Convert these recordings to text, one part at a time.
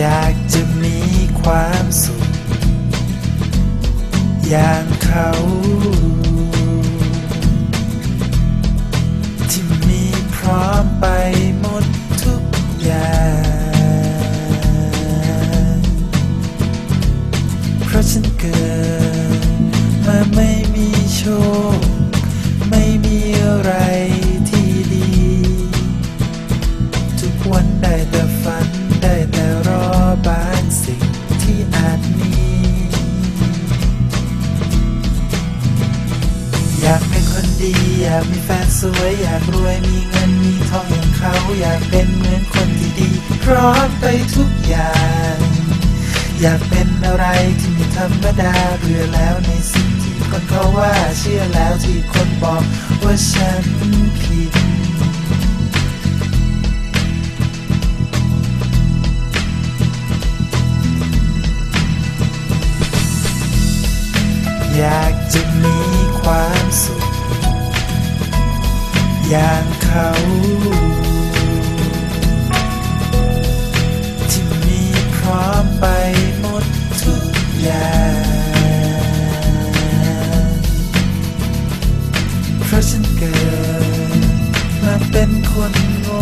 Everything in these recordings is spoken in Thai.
อยากจะมีความสุข อย่างเขา ที่มีพร้อมไปหมดทุกอย่าง เพราะฉันเกิดมาไม่มีโชค ไม่มีอะไรที่ดี ทุกวันได้แต่ ดี อยากมีแฟนสวย อยากรวยมีเงินมีทองอย่างเขา อยากเป็นเหมือนคนที่ดี พร้อมไปทุกอย่าง อยากเป็นอะไรที่ไม่ธรรมดาเบื่อแล้วในสิ่งที่คนเขาว่าเชื่อแล้วที่คนบอกว่าฉันผิดอยากจะมีความสุข อย่างเขา ที่มีพร้อมไปหมดทุกอย่างเพราะฉันเกิดมาเป็นคนโง่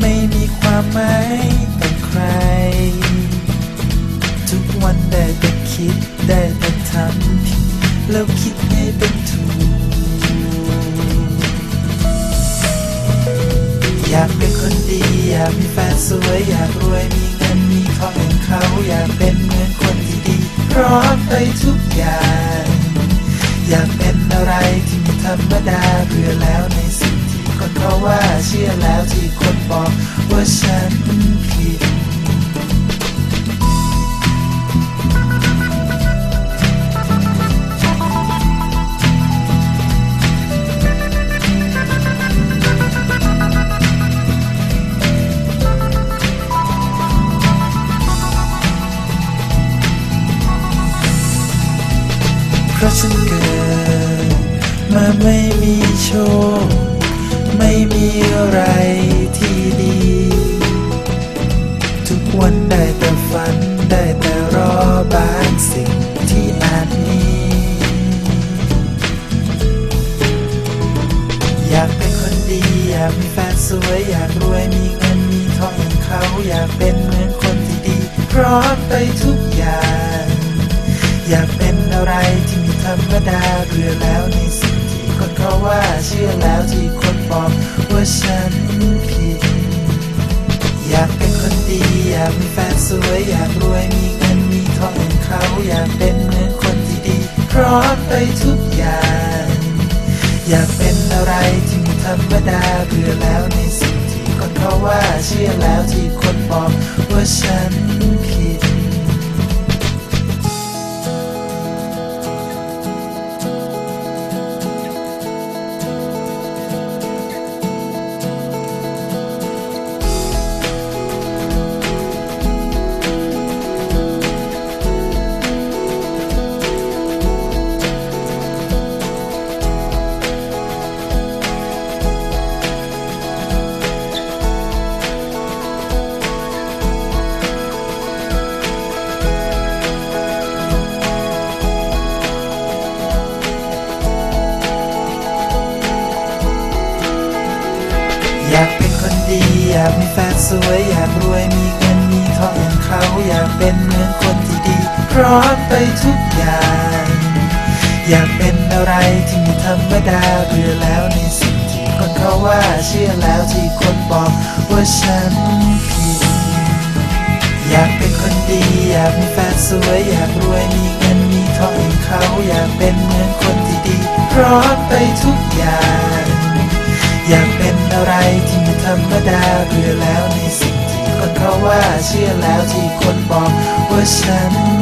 ไม่มีความหมายต่อใคร ทุกวันได้แต่คิดได้แต่ทำแล้วคิดให้เป็นถูก อยากเป็นคนดี อยากมีแฟนสวย อยากรวยมีเงินมีทองเหมือนเขา อยากเป็นเหมือนคนที่ดี พร้อมไปทุกอย่าง อยากเป็นอะไรที่ไม่ธรรมดาเบื่อแล้วในสิ่งที่คนเขาว่าเชื่อแล้วที่คนบอกว่าฉันผิด ราะฉันเกิดมาไม่มีโชค ไม่มีอะไรที่ดี ทุกวันได้แต่ฝันได้แต่รอบางสิ่งที่อาจมี อยากเป็นคนดี อยากมีแฟนสวย อยากรวยมีเงินมีทองอย่างเขา อยากเป็นเหมือนคนที่ดี พร้อมไปทุกอย่าง อยากเป็นอะไรที่ รรมดาเบื่อแล้วในสิ่งที่คนเขาว่าเชื่อแล้วที่คนบอกว่าฉันผิด อยากเป็นคนดี อยากมีแฟนสวย อยากรวยมีเงินมีทองอย่างเขา อยากเป็นเหมือนคนที่ดี พร้อมไปทุกอย่าง อยากเป็นอะไรที่ธรรมดาเบื่อแล้วในสิ่งที่คนเขาว่าเชื่อแล้วที่คนบอกว่าฉันผิด อยากเป็นคนดี อยากมีแฟนสวย อยากรวยมีเงินมีทองอย่างเขา อยากเป็นเหมือนคนที่ดี พร้อมไปทุกอย่าง อยากเป็นอะไรที่ไม่ธรรมดาเบื่อแล้วในสิ่งที่คนเขาว่าเชื่อแล้วที่คนบอกว่าฉันผิดอยากเป็นคนดี อยากมีแฟนสวย อยากรวยมีเงินมีทองอย่างเขา อยากเป็นเหมือนคนที่ดี พร้อมไปทุกอย่าง อยากเป็นอะไรที่ไม่ธรรมดาเบื่อแล้วในสิ่งที่คนเขาว่าเชื่อแล้วที่คนบอกว่าฉัน